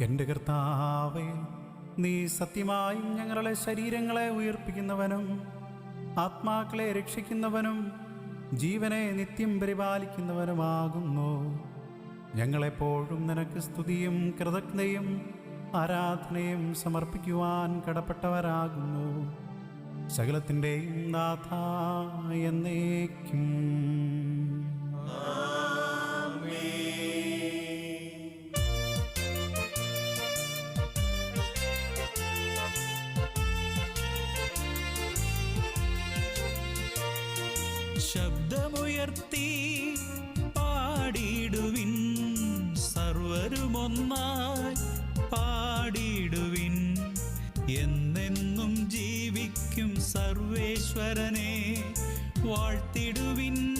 എന്റെ കർത്താവേ നീ സത്യമായും ഞങ്ങളുടെ ശരീരങ്ങളെ ഉയർപ്പിക്കുന്നവനും ആത്മാക്കളെ രക്ഷിക്കുന്നവനും ജീവനെ നിത്യം പരിപാലിക്കുന്നവനുമാകുന്നു. ഞങ്ങളെപ്പോഴും നിനക്ക് സ്തുതിയും കൃതജ്ഞയും ആരാധനയും സമർപ്പിക്കുവാൻ കടപ്പെട്ടവരാകുന്നു. സകലത്തിന്റെയും നാഥ എന്നേക്കും ശബ്ദമുയർത്തി പാടിയിടുവിൻ. സർവരുമൊന്നായി പാടിയിടുവിൻ. എന്നെന്നും ജീവിക്കും സർവേശ്വരനെ. വാഴ്ത്തിടുവിൻ